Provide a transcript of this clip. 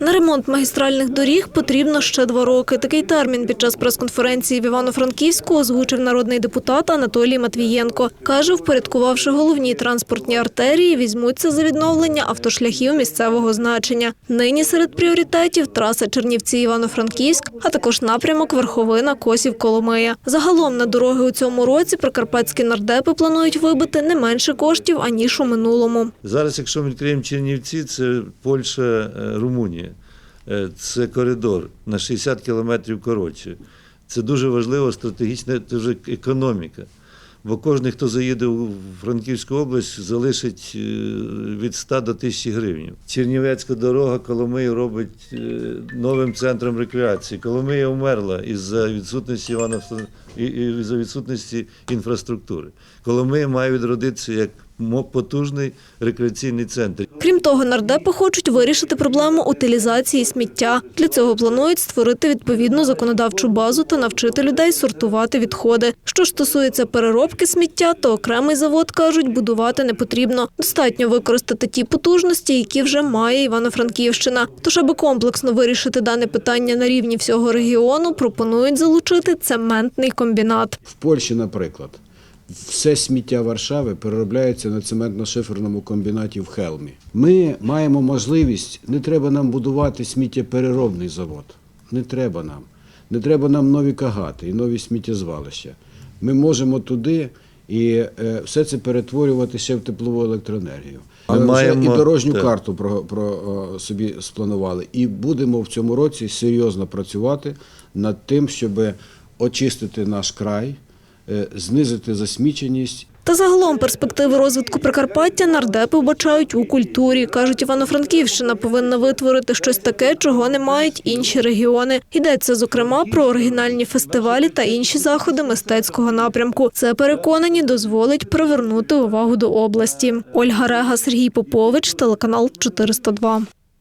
На ремонт магістральних доріг потрібно ще два роки. Такий термін під час прес-конференції в Івано-Франківську озвучив народний депутат Анатолій Матвієнко. Каже, впорядкувавши головні транспортні артерії, візьмуться за відновлення автошляхів місцевого значення. Нині серед пріоритетів траса Чернівці-Івано-Франківськ, а також напрямок Верховина Косів Коломия. Загалом на дороги у цьому році прикарпатські нардепи планують вибити не менше коштів аніж у минулому. Зараз, якщо ми відкриємо Чернівці, це Польща, е, Румунія. Е, Це коридор на 60 кілометрів коротше. Це дуже важливо, стратегічна дуже економіка. Бо кожен, хто заїде у Франківську область, залишить е, від 100 до 1000 гривень. Чернівецька дорога Коломию робить е, новим центром рекреації. Коломия вмерла із-за відсутності Івано і, за відсутності інфраструктури. Коломия має відродитися як потужний рекреаційний центр. Крім того, нардепи хочуть вирішити проблему утилізації сміття. Для цього планують створити відповідну законодавчу базу та навчити людей сортувати відходи. Що ж стосується переробки сміття, то окремий завод кажуть, будувати не потрібно. Достатньо використати ті потужності, які вже має Івано-Франківщина. Тож, аби комплексно вирішити дане питання на рівні всього регіону, пропонують залучити цементний комбінат. В Польщі, наприклад, все сміття Варшави переробляється на цементно-шиферному комбінаті в Хелмі. Ми маємо можливість, не треба нам будувати сміттєпереробний завод. Не треба нам. Не треба нам нові кагати і нові сміттєзвалища. Ми можемо туди і е, все це перетворювати ще в теплову електроенергію. Ми вже маємо- і дорожню так. карту про, про собі спланували. І будемо в цьому році серйозно працювати над тим, щоб очистити наш край, знизити засміченість Та загалом перспективи розвитку Прикарпаття нардепи вбачають у культурі. Кажуть, Івано-Франківщина повинна витворити щось таке, чого не мають інші регіони. Йдеться, зокрема, про оригінальні фестивалі та інші заходи мистецького напрямку. Це переконані дозволить привернути увагу до області. Ольга Рега, Сергій Попович, телеканал 402.